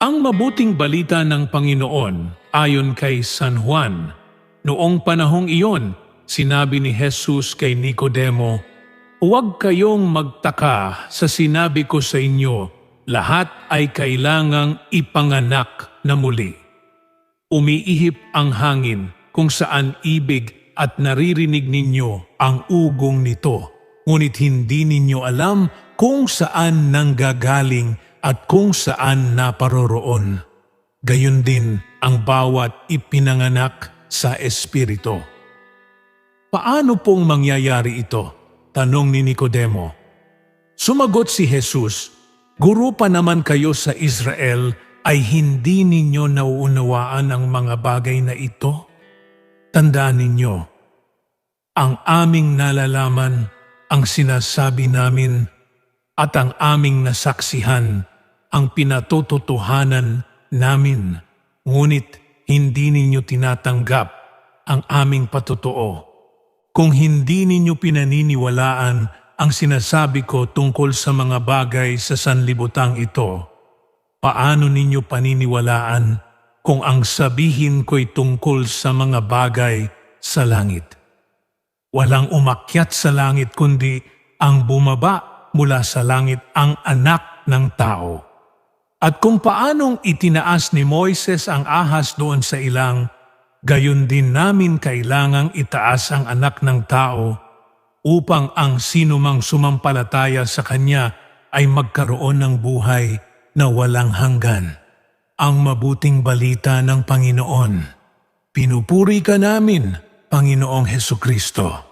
Ang mabuting balita ng Panginoon ayon kay San Juan. Noong panahong iyon, sinabi ni Jesus kay Nicodemo, Huwag kayong magtaka sa sinabi ko sa inyo, lahat ay kailangang ipanganak na muli. Umiihip ang hangin kung saan ibig at naririnig ninyo ang ugong nito, ngunit hindi ninyo alam kung saan nanggagaling at kung saan naparoroon. Gayon din ang bawat ipinanganak sa Espiritu. Paano pong mangyayari ito? Tanong ni Nicodemo. Sumagot si Jesus, Guro pa naman kayo sa Israel ay hindi ninyo nauunawaan ang mga bagay na ito? Tandaan ninyo, ang aming nalalaman, ang sinasabi namin, at ang aming nasaksihan, ang pinatututuhanan namin, ngunit hindi ninyo tinatanggap ang aming patotoo. Kung hindi ninyo pinaniniwalaan ang sinasabi ko tungkol sa mga bagay sa sanlibutang ito, paano ninyo paniniwalaan kung ang sabihin ko'y tungkol sa mga bagay sa langit? Walang umakyat sa langit kundi ang bumaba mula sa langit ang anak ng tao. At kung paanong itinaas ni Moises ang ahas doon sa ilang, gayon din namin kailangang itaas ang anak ng tao upang ang sinumang sumampalataya sa kanya ay magkaroon ng buhay na walang hanggan. Ang mabuting balita ng Panginoon. Pinupuri ka namin, Panginoong Heso Kristo.